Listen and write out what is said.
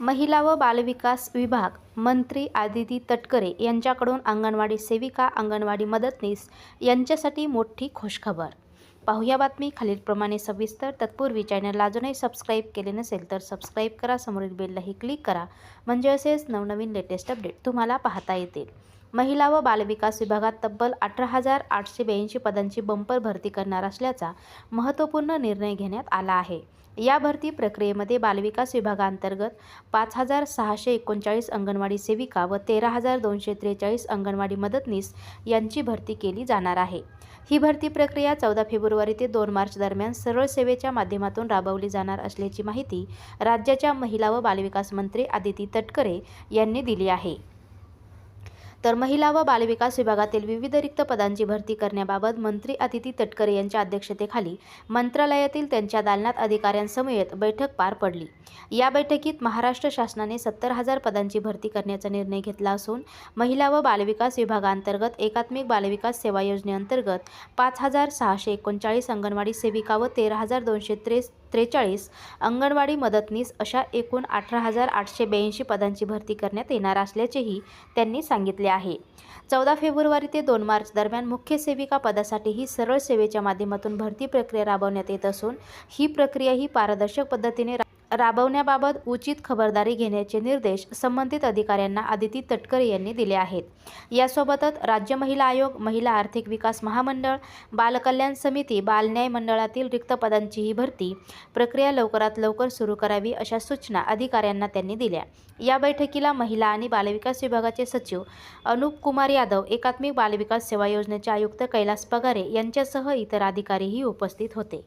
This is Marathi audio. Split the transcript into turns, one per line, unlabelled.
महिला व बालविकास विभाग मंत्री आदिती तटकरे यांच्याकडून अंगणवाडी सेविका अंगणवाडी मदतनीस यांच्यासाठी मोठी खुशखबर पाहूया बातमी खालीलप्रमाणे सविस्तर. तत्पूर्वी चॅनलला अजूनही सबस्क्राईब केले नसेल तर सबस्क्राईब करा. समोरील बेललाही क्लिक करा. म्हणजे असेच नवनवीन लेटेस्ट अपडेट तुम्हाला पाहता येतील. महिला व बालविकास विभागात तब्बल अठरा हजार आठशे ब्याऐंशी पदांची बंपर भरती करणार असल्याचा महत्त्वपूर्ण निर्णय घेण्यात आला आहे. या भरती प्रक्रियेमध्ये बालविकास विभागांतर्गत पाच हजार सहाशे एकोणचाळीस अंगणवाडी सेविका व तेरा हजार दोनशे त्रेचाळीस अंगणवाडी मदतनीस यांची भरती केली जाणार आहे. ही भरती प्रक्रिया चौदा फेब्रुवारी ते दोन मार्च दरम्यान सरळ सेवेच्या माध्यमातून राबवली जाणार असल्याची माहिती राज्याच्या महिला व बालविकास मंत्री आदिती तटकरे यांनी दिली आहे. तर महिला व बालविकास विभागातील विविध रिक्त पदांची भरती करण्याबाबत मंत्री अदिती तटकरे यांच्या अध्यक्षतेखाली मंत्रालयातील त्यांच्या दालनात अधिकाऱ्यांसमवेत बैठक पार पडली. या बैठकीत महाराष्ट्र शासनाने सत्तर हजार पदांची भरती करण्याचा निर्णय घेतला असून महिला व बालविकास विभागांतर्गत एकात्मिक बालविकास सेवा योजनेअंतर्गत पाच हजार सहाशे एकोणचाळीस अंगणवाडी सेविका व तेरा हजार दोनशे त्रेस त्रेचाळीस अंगणवाडी मदतनीस अशा एकूण अठरा हजार आठशे ब्याऐंशी पदांची भरती करण्यात येणार असल्याचेही त्यांनी सांगितले आहे. चौदा फेब्रुवारी ते दोन मार्च दरम्यान मुख्य सेविका पदासाठी ही सरळ सेवेच्या माध्यमातून भरती प्रक्रिया राबवण्यात येत असून ही प्रक्रिया ही पारदर्शक पद्धतीने रा- राबवण्याबाबत उचित खबरदारी घेण्याचे निर्देश संबंधित अधिकाऱ्यांना आदिती तटकरे यांनी दिले आहेत. यासोबतच राज्य महिला आयोग महिला आर्थिक विकास महामंडळ बालकल्याण समिती बालन्याय मंडळातील रिक्त पदांचीही भरती प्रक्रिया लवकरात लवकर सुरू करावी अशा सूचना अधिकाऱ्यांना त्यांनी दिल्या. या बैठकीला महिला आणि बालविकास विभागाचे सचिव अनुप कुमार यादव एकात्मिक बालविकास सेवा योजनेचे आयुक्त कैलास पगारे यांच्यासह इतर अधिकारीही उपस्थित होते.